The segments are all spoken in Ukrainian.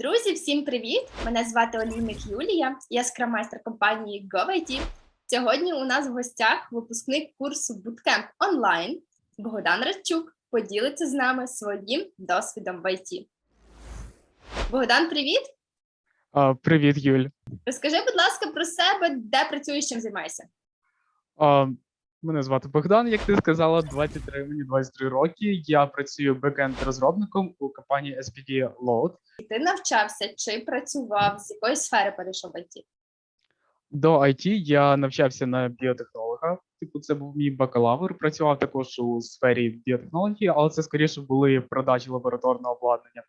Друзі, всім привіт! Мене звати Олійник Юлія, я скрам-майстер компанії GoIT. Сьогодні у нас в гостях випускник курсу Bootcamp онлайн Богдан Радчук поділиться з нами своїм досвідом в IT. Богдан, привіт! А, привіт, Юль. Розкажи, будь ласка, про себе, де працюєш, чим займаєшся. Мене звати Богдан, як ти сказала, 23, мені 23 роки. Я працюю бекенд розробником у компанії SPD Load. І Ти навчався чи працював з якої сфери перейшов в IT? До IT я навчався на біотехнолога. Типу, це був мій бакалавр. Працював також у сфері біотехнології, але це скоріше були продажі лабораторного обладнання.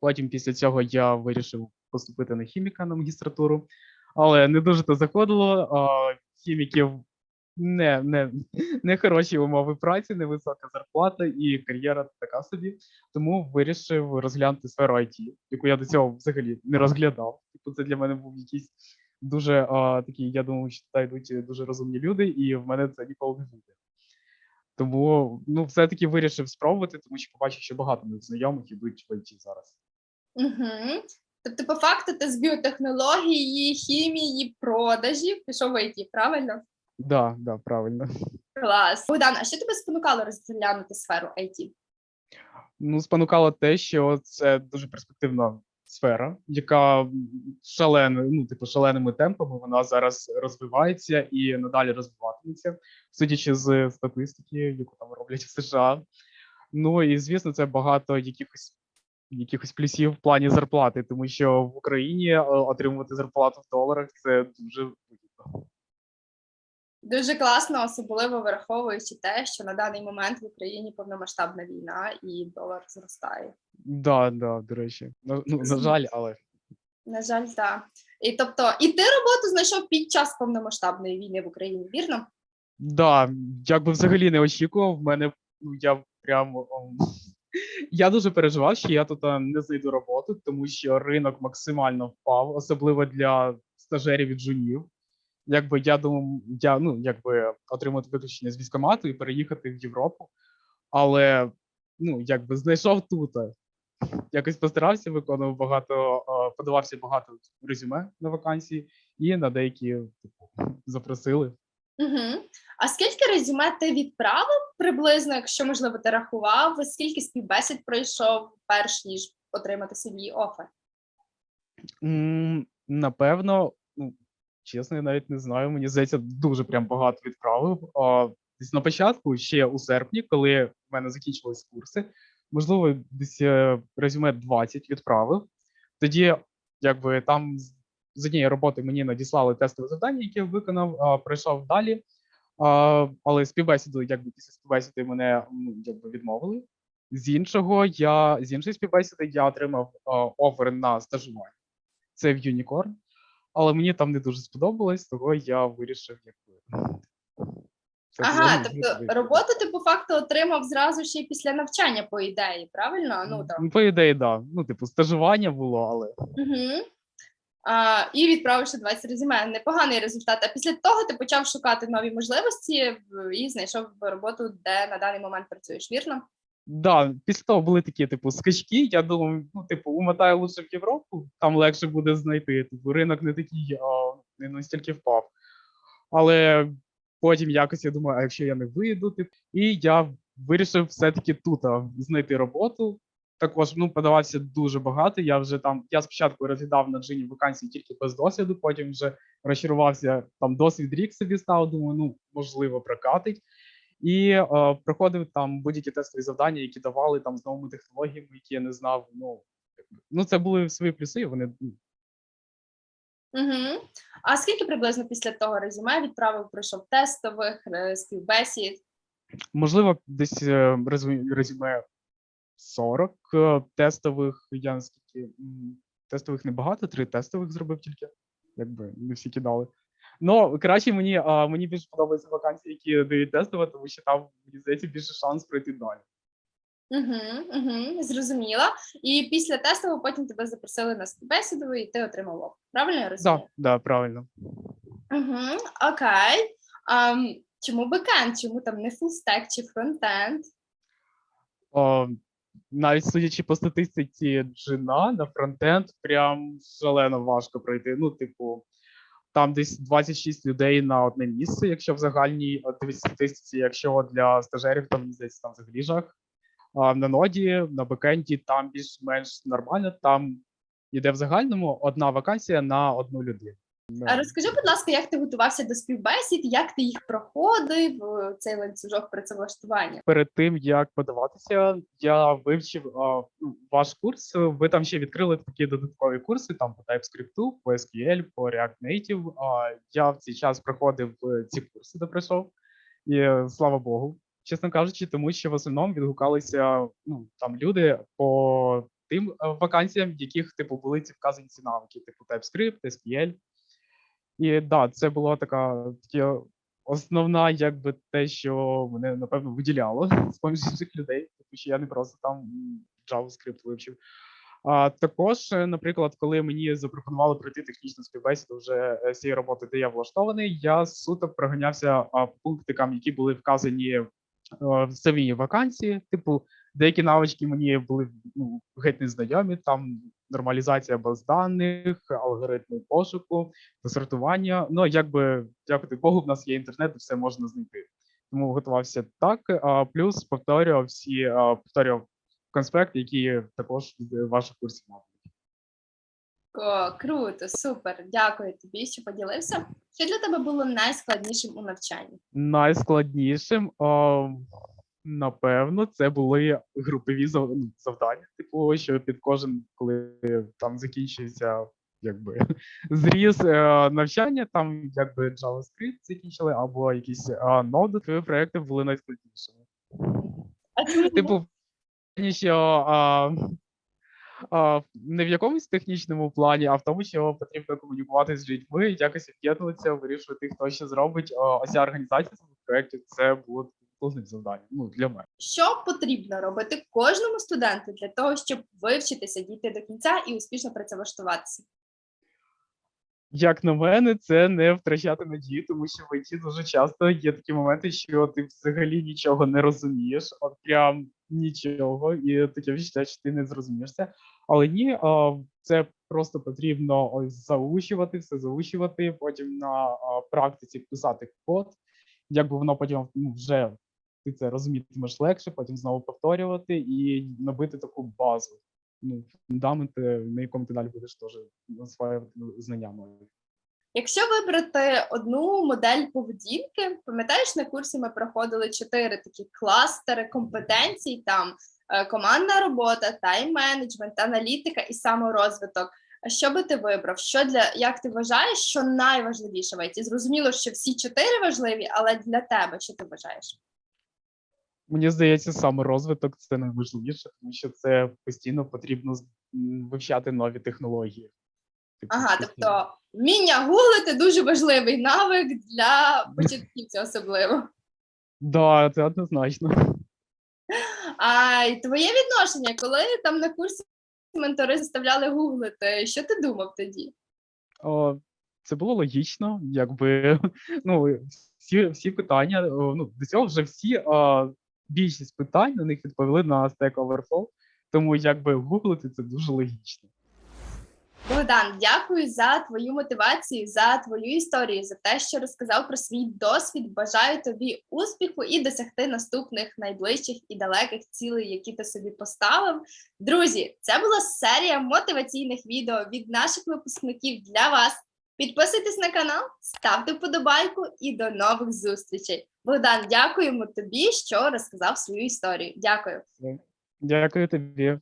Потім після цього я вирішив поступити на хіміка на магістратуру, але не дуже то заходило. Хіміків не, не, не хороші умови праці, невисока зарплата і кар'єра така собі. Тому вирішив розглянути сферу IT, яку я до цього взагалі не розглядав. Типу, це для мене був якийсь дуже а, такий, я думаю, що туди йдуть дуже розумні люди, і в мене це ніколи не буде. Тому ну, все-таки вирішив спробувати, тому що побачив, що багато моїх знайомих ідуть в IT зараз. Угу. Тобто, по факту, ти з біотехнології, хімії, продажів пішов в IT, правильно? Да, да, правильно. Клас. Богдан, а що тебе спонукало розглянути сферу IT? Ну, спонукало те, що це дуже перспективна сфера, яка м, шалено, ну, типу, шаленими темпами вона зараз розвивається і надалі розвиватиметься, судячи з статистики, яку там роблять в США. Ну і звісно, це багато якихось якихось плюсів в плані зарплати, тому що в Україні е, отримувати зарплату в доларах це дуже вигідно. Дуже класно, особливо враховуючи те, що на даний момент в Україні повномасштабна війна і долар зростає. Да, да, до речі. Ну, ну, на жаль, але На жаль, так. І тобто, і ти роботу знайшов під час повномасштабної війни в Україні, вірно? Да, якби взагалі не очікував. В мене ну я прямо я дуже переживав, що я тут не знайду роботу, тому що ринок максимально впав, особливо для стажерів і джунів. Якби я думав, я ну якби отримати виключення з військкомату і переїхати в Європу, але ну якби знайшов тут. Якось постарався, виконував багато, подавався багато резюме на вакансії, і на деякі типу запросили. Угу. А скільки резюме ти відправив приблизно, якщо можливо ти рахував, скільки співбесід пройшов, перш ніж отримати собі офер? Напевно, ну, чесно, я навіть не знаю. Мені здається, дуже прям багато відправив. А, десь на початку, ще у серпні, коли в мене закінчились курси, можливо, десь е, резюме 20 відправив. Тоді, якби там з- однієї роботи мені надіслали тестове завдання, яке я виконав, а, пройшов далі. А, але співбесіду, якби після співбесіди мене якби відмовили. З іншого, я з іншої співбесіди я отримав офер на стажування це в Unicorn, але мені там не дуже сподобалось, того я вирішив якби. це Ага, тобто роботу ти по факту отримав зразу ще й після навчання, по ідеї, правильно? Ну там. Ну, по ідеї, да. Ну, типу, стажування було, але Угу. А, і відправивши 20 резюме. Непоганий результат. А після того ти почав шукати нові можливості і знайшов роботу, де на даний момент працюєш, вірно? Да, після того були такі, типу, скачки. Я думав, ну, типу, умотаю лучше в Європу, там легше буде знайти. Типу, ринок не такий, а, не настільки впав. Але потім якось я думаю, а якщо я не вийду, типу, і я вирішив все-таки тут знайти роботу. Також ну, подавався дуже багато. Я вже там, я спочатку розглядав на джині вакансії тільки без досвіду, потім вже розчарувався, там досвід рік собі став, думаю, ну, можливо, прокатить. І е, проходив там будь-які тестові завдання, які давали там з новими технологіями, які я не знав. Ну, ну це були свої плюси, вони Угу. А скільки приблизно після того резюме відправив, пройшов тестових, е, співбесід? Можливо, десь е, резюме 40 е, тестових. Я наскільки тестових небагато, три тестових зробив тільки, якби не всі кидали. Ну, краще мені, а, мені більше подобаються вакансії, які дають тестове, тому що там, мені здається, більше шанс пройти далі. Угу, угу, зрозуміла. І після тестового потім тебе запросили на співбесіду, і ти отримав офер. Правильно я розумію? Так, да, правильно. Угу, окей. А, чому бекенд? Чому там не фулстек чи фронтенд? О, навіть судячи по статистиці джина на фронтенд, прям шалено важко пройти. Ну, типу, там десь 26 людей на одне місце, якщо в загальній е, статистиці, якщо для стажерів, там мені там взагалі жах. А на ноді, на бекенді там більш-менш нормально. Там іде в загальному одна вакансія на одну людину. Ну, розкажи, будь ласка, як ти готувався до співбесід, як ти їх проходив, е, цей ланцюжок працевлаштування? перед тим як подаватися, я вивчив а, ну, ваш курс. Ви там ще відкрили такі додаткові курси, там по TypeScript, по SQL, по React Native. А я в цей час проходив е, ці курси, де пройшов, і е, слава Богу, чесно кажучи, тому що в основному відгукалися ну там люди по тим вакансіям, в яких типу були ці вказані ці навики, типу TypeScript, SQL. І да, це була така такі основна, якби те, що мене напевно виділяло з поміж інших людей, тому що я не просто там JavaScript вивчив. А також, е, наприклад, коли мені запропонували пройти технічну співбесіду вже е, з цієї роботи, де я влаштований, я суто проганявся по пунктикам, які були вказані е, в самій вакансії. Типу, деякі навички мені були ну, геть незнайомі, там нормалізація баз даних, алгоритми пошуку, сортування. Ну, якби дякувати Богу, в нас є інтернет, і все можна знайти. Тому готувався так. А плюс повторював всі повторював конспекти, які також в ваших курсів мав. О, круто, супер. Дякую тобі, що поділився. Що для тебе було найскладнішим у навчанні? Найскладнішим, а, напевно, це були групові ну, завдання. Типу, що під кожен, коли там закінчується якби зріз е, навчання, там якби JavaScript закінчили, або якісь ноди, твої проекти були найскладнішими. Типу, що а, а, не в якомусь технічному плані, а в тому, що потрібно комунікувати з людьми, якось об'єднуватися, вирішувати, хто що зробить. Ця організація самих проєктів це було головним завданням. Ну для мене. що потрібно робити кожному студенту для того, щоб вивчитися, дійти до кінця і успішно працевлаштуватися? Як на мене, це не втрачати надію, тому що в ІТ дуже часто є такі моменти, що ти взагалі нічого не розумієш, от прям нічого, і таке відчуття, що ти не зрозумієшся. Але ні, це просто потрібно ось заучувати, все заучувати, потім на практиці писати код, якби воно потім ну, вже ти це розумітимеш легше, потім знову повторювати і набити таку базу. Ну, фундамент, е, на якому ти далі будеш теж осваювати знання нові. Якщо вибрати одну модель поведінки, пам'ятаєш, на курсі ми проходили чотири такі кластери компетенцій: там е, командна робота, тайм-менеджмент, аналітика і саморозвиток. А що би ти вибрав? Що для як ти вважаєш, що найважливіше в ІТ? Зрозуміло, що всі чотири важливі, але для тебе що ти вважаєш? Мені здається, саме розвиток це найважливіше, тому що це постійно потрібно вивчати нові технології. Типу, Ага, тобто вміння гуглити дуже важливий навик для початківців особливо. Да, це однозначно. А твоє відношення, коли там на курсі ментори заставляли гуглити, що ти думав тоді? О, це було логічно, якби ну, всі, всі питання, ну, до цього вже всі а, більшість питань на них відповіли на Stack Overflow, тому якби гуглити це дуже логічно. Богдан, дякую за твою мотивацію, за твою історію, за те, що розказав про свій досвід. Бажаю тобі успіху і досягти наступних найближчих і далеких цілей, які ти собі поставив. Друзі, це була серія мотиваційних відео від наших випускників для вас. Підписуйтесь на канал, ставте вподобайку і до нових зустрічей. Богдан, дякуємо тобі, що розказав свою історію. Дякую. Дякую тобі.